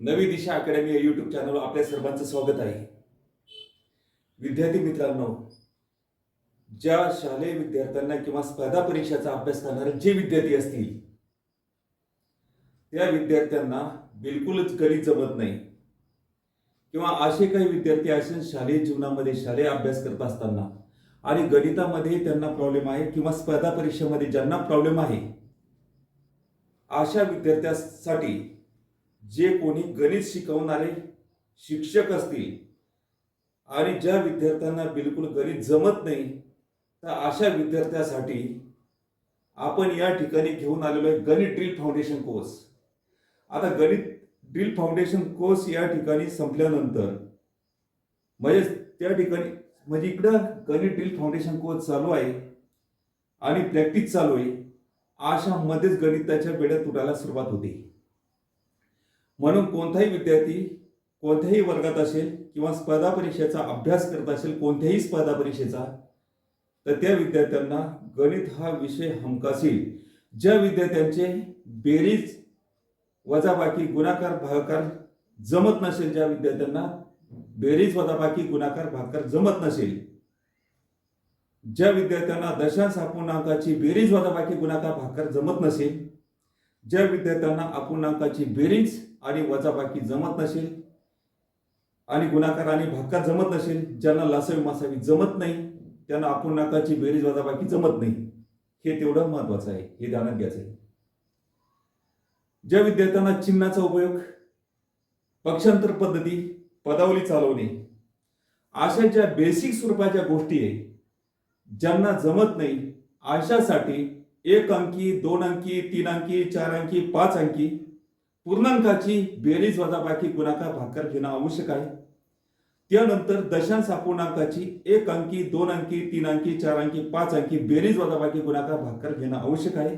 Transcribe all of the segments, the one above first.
नवी दिशा अकॅडमी या युट्यूब चॅनलवर आपल्या सर्वांचं स्वागत आहे. विद्यार्थी मित्रांनो ज्या शालेय विद्यार्थ्यांना किंवा स्पर्धा परीक्षाचा अभ्यास करणारे जे विद्यार्थी असतील त्या विद्यार्थ्यांना बिलकुलच गणित जमत नाही. किंवा असे काही विद्यार्थी असेल शालेय जीवनामध्ये शालेय अभ्यास करत असताना आणि गणितामध्ये त्यांना प्रॉब्लेम आहे किंवा स्पर्धा परीक्षेमध्ये ज्यांना प्रॉब्लेम आहे अशा विद्यार्थ्यांसाठी जे कोणी गणित शिकवणारे शिक्षक असतील आणि ज्या विद्यार्थ्यांना बिलकुल गणित जमत नाही तर अशा विद्यार्थ्यासाठी आपण या ठिकाणी घेऊन आलेलो आहे गणित ड्रिल फाउंडेशन कोर्स. आता गणित ड्रिल फाउंडेशन कोर्स या ठिकाणी संपल्यानंतर म्हणजे त्या ठिकाणी म्हणजे इकडं गणित ड्रिल फाउंडेशन कोर्स चालू आहे आणि प्रॅक्टिस चालू आहे अशामध्येच गणिताच्या बेड्या तुटायला सुरुवात होते. म्हणून कोणताही विद्यार्थी कोणत्याही वर्गात असेल किंवा स्पर्धा परीक्षेचा अभ्यास करत असेल कोणत्याही स्पर्धा परीक्षेचा तर त्या विद्यार्थ्यांना गणित हा विषय हमकासील ज्या विद्यार्थ्यांचे बेरीज वजाबाकी गुणाकार भागाकार जमत नसेल ज्या विद्यार्थ्यांना बेरीज वजाबाकी गुणाकार भागाकार जमत नसेल ज्या विद्यार्थ्यांना दशांश अपूर्णांकाची बेरीज वजाबाकी गुणाकार भागाकार जमत नसेल ज्या विद्यार्थ्यांना अपूर्णांकाची बेरीज आणि वजाबाकी जमत नसेल आणि गुणाकार आणि भागाकार जमत नसेल ज्यांना लासावी मासावी जमत नाही त्यांना अपूर्णांकाची बेरीज वजाबाकी जमत नाही हे तेवढं महत्वाचं आहे. हे ध्यानात घ्यायचं आहे. ज्या विद्यार्थ्यांना चिन्हाचा उपयोग पक्षांतर पद्धती पदावली चालवणे अशा ज्या बेसिक स्वरूपाच्या गोष्टी आहे ज्यांना जमत नाही अशासाठी एक अंकी दोन अंकी तीन अंकी चार अंकी पाच अंकी. पूर्णांकाची बेरीज वजाबाकी गुणाकार भाकर घेणं आवश्यक आहे. त्यानंतर दशांश अपूर्णांकाची एक अंकी दोन अंकी तीन अंकी चार अंकी पाच अंकी बेरीज वजाबाकी गुणाकार भाकर घेणं आवश्यक आहे.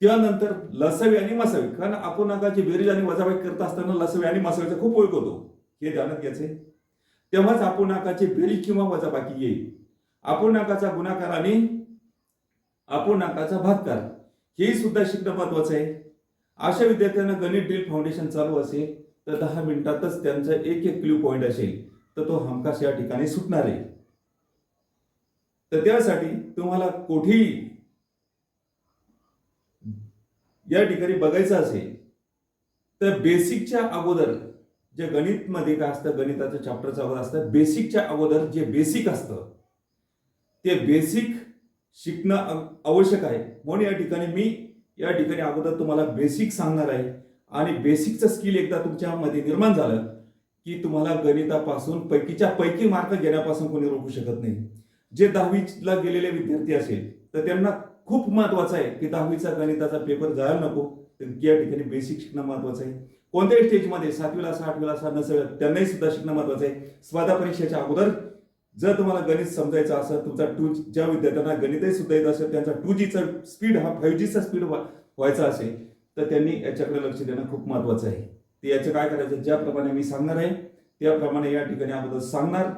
त्यानंतर लसवी आणि मसावी. कारण अपूर्णांकाची बेरीज आणि वजाबाकी करत असताना लसवी आणि मसावीचा खूप उपयोग होतो. हे ध्यानात घ्यायचे. तेव्हाच अपूर्णांकाची बेरीज किंवा वजाबाकी येईल. अपूर्णांकाचा गुणाकार आणि अपूर्णांकाचा भागकार हे सुद्धा शिकणं महत्वाचं आहे. अशा विद्यार्थ्यांना गणित ड्रिल फाउंडेशन चालू असेल तर दहा मिनिटातच त्यांचा एक एक क्ल्यू पॉईंट असेल तर तो हमखास या ठिकाणी सुटणार आहे. तर त्यासाठी तुम्हाला कोठेही या ठिकाणी बघायचं असेल तर बेसिकच्या अगोदर जे गणितमध्ये काय असतं गणिताचं चॅप्टरचं अगोदर असतं बेसिकच्या अगोदर जे बेसिक असतं ते बेसिक शिकणं आवश्यक आहे. म्हणून या ठिकाणी मी या ठिकाणी अगोदर तुम्हाला बेसिक सांगणार आहे. आणि बेसिकचं स्किल एकदा तुमच्यामध्ये निर्माण झालं की तुम्हाला गणितापासून पैकीच्या पैकी मार्क घेण्यापासून कोणी रोखू शकत नाही. जे दहावीला गेलेले विद्यार्थी असेल तर त्यांना खूप महत्वाचं आहे की दहावीचा गणिताचा पेपर जायला नको. तर या ठिकाणी बेसिक शिकणं महत्वाचं आहे. कोणत्याही स्टेजमध्ये सातवीला असा आठवीला असा नसेल त्यांनाही सुद्धा शिकणं महत्वाचं आहे. स्पर्धा परीक्षेच्या अगोदर जर तुम्हाला गणित समजायचं असेल तुमचा टू ज्या विद्यार्थ्यांना गणितही सुद्धा येत असेल त्यांचा टू जीचा स्पीड हा फाईव्ह जीचा स्पीड व्हायचा असेल तर त्यांनी याच्याकडे लक्ष देणं खूप महत्वाचं आहे. ते याचं काय करायचं? ज्याप्रमाणे मी सांगणार आहे त्याप्रमाणे या ठिकाणी अगोदर सांगणार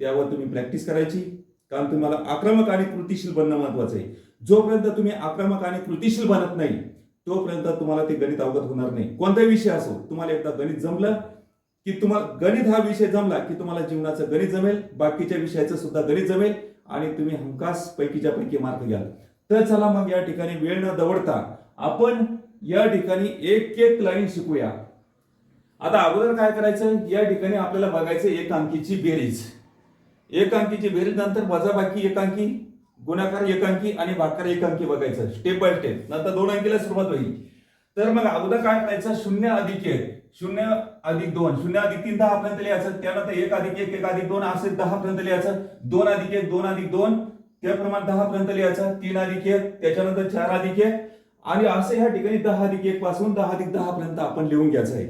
त्यावर तुम्ही प्रॅक्टिस करायची. कारण तुम्हाला आक्रमक आणि कृतीशील बनणं महत्वाचं आहे. जोपर्यंत तुम्ही आक्रमक आणि कृतीशील बनत नाही तोपर्यंत तुम्हाला ते गणित अवगत होणार नाही. कोणताही विषय असो तुम्हाला एकदा गणित जमलं की तुम्हाला गणित हा विषय जमला की तुम्हाला जीवनाचं गणित जमेल बाकीच्या विषयाचं सुद्धा गणित जमेल आणि तुम्ही हमखास पैकीच्या पैकी मार्क घ्याल. तर चला मग या ठिकाणी वेळ न दवडता आपण या ठिकाणी एक एक लाईन शिकूया. आता अगोदर काय करायचं? या ठिकाणी आपल्याला बघायचं एक अंकीची बेरीज. एक अंकीची बेरीज नंतर वजाबाकी एक अंकी गुणाकार एक अंकी आणि भाकार एक अंकी बघायचं स्टेप बाय स्टेप नंतर दोन अंकीला सुरुवात होईल. तर मग अगोदर काय करायचं? शून्य अधिक एक. शून्य अधिक दोन. शून्य अधिक तीन दहा पर्यंत लिहायचं. त्यानंतर एक अधिक एक एक अधिक दोन असे दहा पर्यंत लिहायचं. दोन अधिक एक दोन अधिक दोन. त्याप्रमाणे दहा पर्यंत लिहायचं. तीन अधिक एक त्याच्यानंतर चार अधिक एक. आणि असं ह्या ठिकाणी दहा अधिक एक पासून दहा अधिक दहा पर्यंत आपण लिहून घ्यायचं आहे.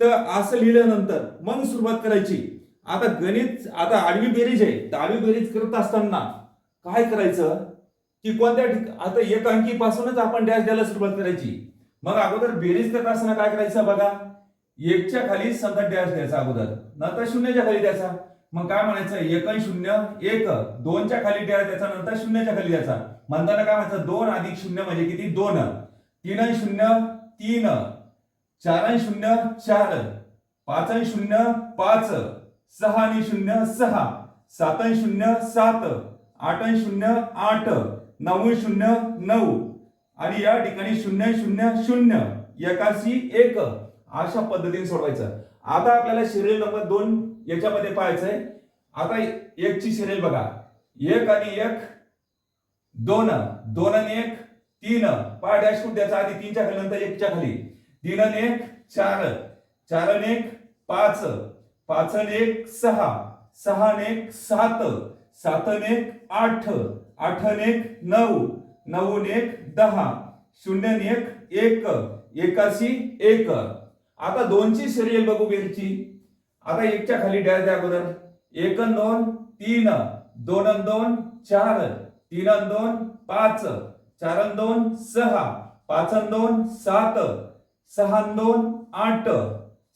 तर असं लिहिल्यानंतर मग सुरुवात करायची. आता गणित आता आडवी बेरीज आहे. तर आडवी बेरीज करत असताना काय करायचं? की कोणत्या ठिक आता एक अंकी पासूनच आपण डॅश द्यायला सुरुवात करायची. मग अगोदर बेरीज करत असताना काय करायचं बघा? एकच्या खाली समजा डॅश द्यायचा अगोदर. नंतर शून्याच्या खाली द्यायचा. मग काय म्हणायचं? एक शून्य एक. दोनच्या खाली डॅश द्यायचा नंतर शून्याच्या खाली द्यायचा. म्हणताना काय म्हणायचं? दोन अधिक शून्य म्हणजे किती? दोन. तीन शून्य तीन. चार आणि शून्य चार. पाच शून्य पाच. सहा आणि शून्य सहा. सात शून्य सात. आठ शून्य आठ. नऊ शून्य नऊ. आणि या ठिकाणी शून्य शून्य शून्य एकाशी एक अशा पद्धतीने सोडवायचं. आता आपल्याला सिरियल नंबर दोन याच्यामध्ये पाहायचंय. आता एकची सिरियल बघा. एक आणि एक दोन दोन आणि एक तीन. पहा डॅशबोर्ड द्यायचा आधी तीनच्या खाली नंतर एकच्या खाली. तीन आणि एक चार. चार आणि एक पाच. पाच आणि एक सहा. सहा आणि एक सात. सात आणि एक आठ. आठ आणि एक नऊ. नऊ एक दहा शून्य एक एक एकाशी एक आता दोनची सिरियल बघू बेरची आता एकच्या खाली डॅश द्या अगोदर एक दोन तीन दोन दोन चार तीन दोन पाच चार दोन सहा पाच दोन सात सहा दोन आठ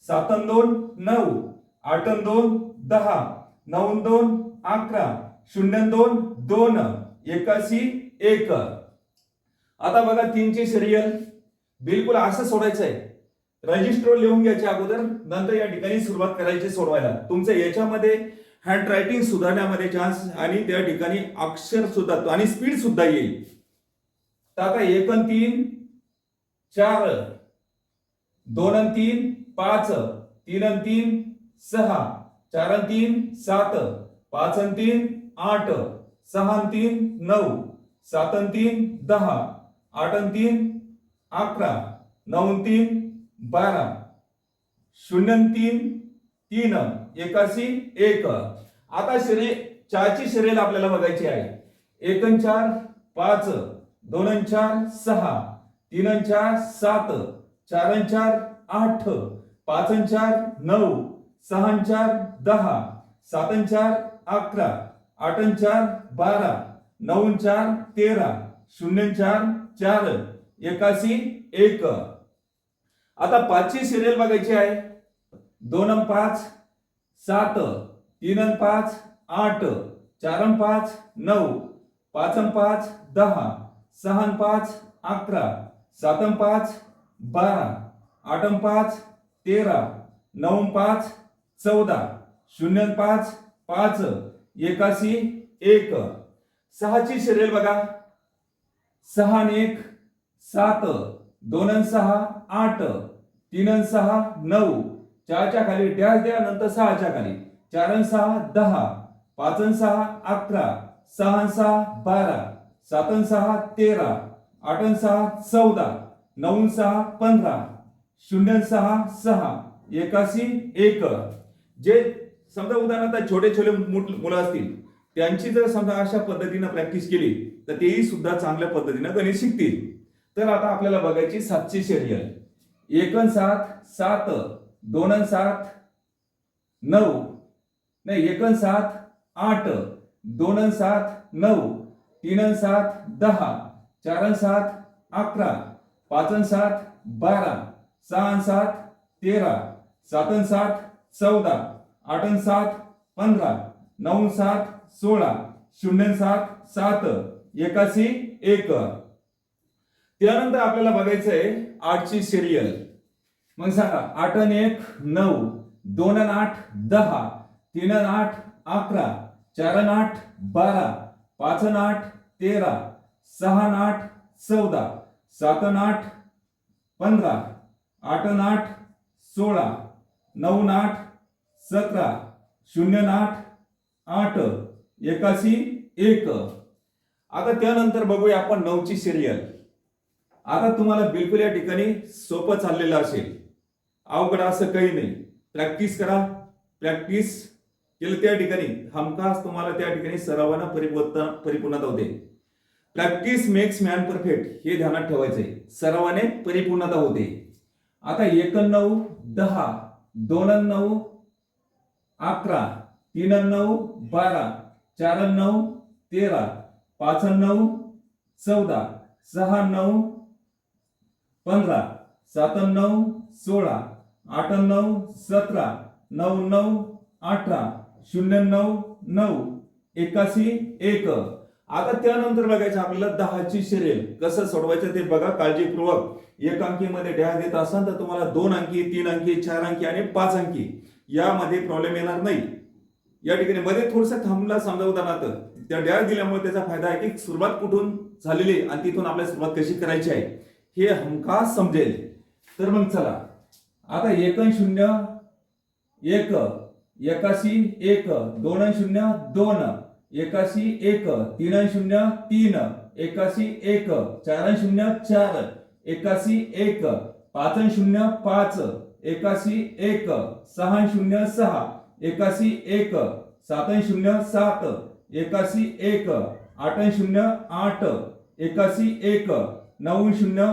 सात दोन नऊ आठ दोन दहा नऊ दोन अकरा शून्य दोन दोन एकाशी एक आता बघा तीनची सिरियल बिलकुल असं सोडायचं आहे रजिस्टर लिहून घ्यायच्या अगोदर नंतर या ठिकाणी सुरुवात करायची सोडवायला. तुमचं याच्यामध्ये हँड रायटिंग सुधारण्यामध्ये चान्स आणि त्या ठिकाणी अक्षर सुद्धा आणि स्पीड सुद्धा येईल. तर आता एक तीन चार दोन तीन पाच तीन तीन सहा चार अन तीन सात पाच अन तीन आठ सहा तीन नऊ सात अन तीन दहा. आठ आणि तीन अकरा नऊ तीन बारा शून्य तीन तीन एकाशी एक आता शरीर चारची शरीर आपल्याला बघायची आहे एक चार पाच दोन चार सहा तीन चार सात चार चार आठ पाच चार नऊ सहा चार दहा सात चार अकरा आठ चार बारा नऊ चार तेरा शून्य चार चार एकाशी एक. आता पाचची सिरियल बघायची आहे. दोन पाच सात. तीन पाच आठ. चार पाच नऊ. पाच पाच दहा. सहा पाच अकरा. सात पाच बारा. आठ पाच तेरा. नऊ पाच चौदा. शून्य पाच पाच. एकाशी एक. सहाची सिरियल बघा. सहा आणि एक सात दोन सहा आठ तीन सहा नऊ. चारच्या खाली डॅश द्या नंतर सहाच्या खाली. चार सहा दहा. पाच अन सहा अकरा. सहा अन सहा बारा. सात अन सहा तेरा. आठ अन सहा चौदा. नऊ सहा पंधरा. शून्य सहा सहा. एकाशी एक. जे समजा उदाहरणार्थ छोटे छोटे मुलं असतील त्यांची जर समजा अशा पद्धतीनं प्रॅक्टिस केली तर तेही सुद्धा चांगल्या पद्धतीनं गणित शिकतील तर आता आपल्याला बघायची सातशे शर्यत एकन सात सात दोन सात नऊ नाही एकन सात आठ दोन सात नऊ तीन सात दहा चार सात अकरा पाच सात बारा सहा अन सात तेरा सात अन सात चौदा आठ अन सात पंधरा नऊ सात सोळा शून्य सात सात एकाशी एक. त्यानंतर आपल्याला बघायचं आहे आठची सिरियल मग सांगा आठ आणि एक नऊ दोन आणि आठ दहा तीन आणि आठ अकरा चार आणि आठ बारा पाच आणि आठ तेरा सहा आणि आठ चौदा सात आणि आठ पंधरा आठ आणि आठ सोळा नऊ आठ सतरा शून्य आठ आठ. एकाशी एक. आता त्यानंतर बघूया आपण नऊची सिरियल आता तुम्हाला बिलकुल या ठिकाणी सोपं चाललेलं असेल. अवघड असं काही नाही. प्रॅक्टिस करा. प्रॅक्टिस केलं त्या ठिकाणी. हमखास तुम्हाला त्या ठिकाणी सरावानं परिपूर्ण परिपूर्णता होते. प्रॅक्टिस मेक्स मॅन परफेक्ट हे ध्यानात ठेवायचंय. सरावाने परिपूर्णता होते. आता एक नऊ दहा दोन नऊ अकरा तीन नऊ बारा चार नऊ तेरा पाच नऊ चौदा सहा नऊ पंधरा सात नऊ सोळा आठ नऊ सतरा नऊ नऊ अठरा शून्य नऊ नऊ एकाशी एक. आता त्यानंतर बघायचं आपल्याला दहाची शरीर कसं सोडवायचं ते बघा काळजीपूर्वक. एक अंकीमध्ये डॅश देत असाल तर तुम्हाला दोन अंकी तीन अंकी चार अंकी आणि पाच अंकी. यामध्ये प्रॉब्लेम येणार नाही. या ठिकाणी मध्ये थोडस थांबला समजा उदाहरणार्थ त्या डॅश दिल्यामुळे त्याचा फायदा आहे की सुरुवात कुठून झालेली आहे आणि तिथून आपल्याला सुरुवात कशी करायची आहे हे हमखास समजेल. तर मग चला. आता एक शून्य एक एकाशी एक दोन शून्य दोन एकाशी एक तीन शून्य तीन एकाशी एक चार शून्य चार एकाशी एक पाच शून्य पाच एकाशी एक सहा शून्य सहा. एकाशी एक सात शून्य सात. एकाशी एक आठ शून्य आठ. एकाशी एक नऊ शून्य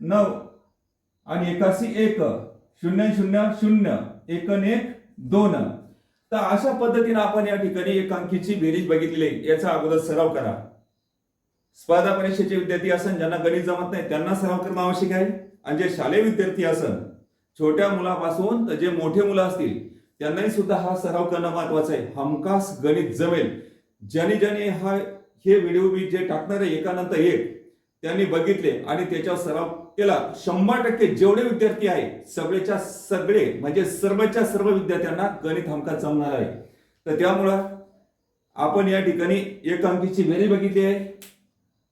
नऊ. आणि एकाशी एक शून्य शून्य शून्य. एक एक दोन. तर अशा पद्धतीने आपण या ठिकाणी एकांकीची बेरीज बघितली. याचा अगोदर सराव करा. स्पर्धा परीक्षेचे विद्यार्थी असन ज्यांना गणित जमत नाही त्यांना सराव करणं आवश्यक आहे. आणि जे शालेय विद्यार्थी असन छोट्या मुलापासून तर जे मोठे मुलं असतील त्यांनाही सुद्धा हा सराव करणं महत्वाचं आहे. हमखास गणित जमेल. ज्याने ज्याने हा हे व्हिडिओ मी जे टाकणार आहे एकानंतर एक त्यांनी बघितले आणि त्याच्यावर सराव केला. शंभर टक्के जेवढे विद्यार्थी आहे सगळेच्या सगळे म्हणजे सर्वच्या सर्व विद्यार्थ्यांना गणित हमखास जमणार आहे. तर त्यामुळं आपण या ठिकाणी एक अंकीची बेरी बघितली आहे.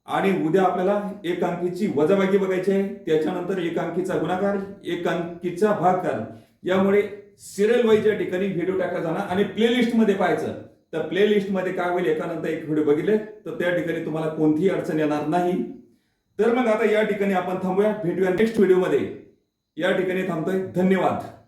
आणि उद्या आपल्याला एक अंकीची वजाबाकी बघायची आहे. त्याच्यानंतर एक अंकीचा गुणाकार एक अंकीचा भागकार. यामुळे सिरियल वाईजच्या ठिकाणी व्हिडिओ टाकला जाणार आणि प्लेलिस्टमध्ये पाहायचं. तर प्लेलिस्टमध्ये काय होईल? एकानंतर एक व्हिडिओ बघितले. तर त्या ठिकाणी तुम्हाला कोणतीही अडचण येणार नाही. तर मग आता या ठिकाणी आपण थांबूया. भेटूया नेक्स्ट व्हिडिओमध्ये या ठिकाणी थांबतोय. धन्यवाद.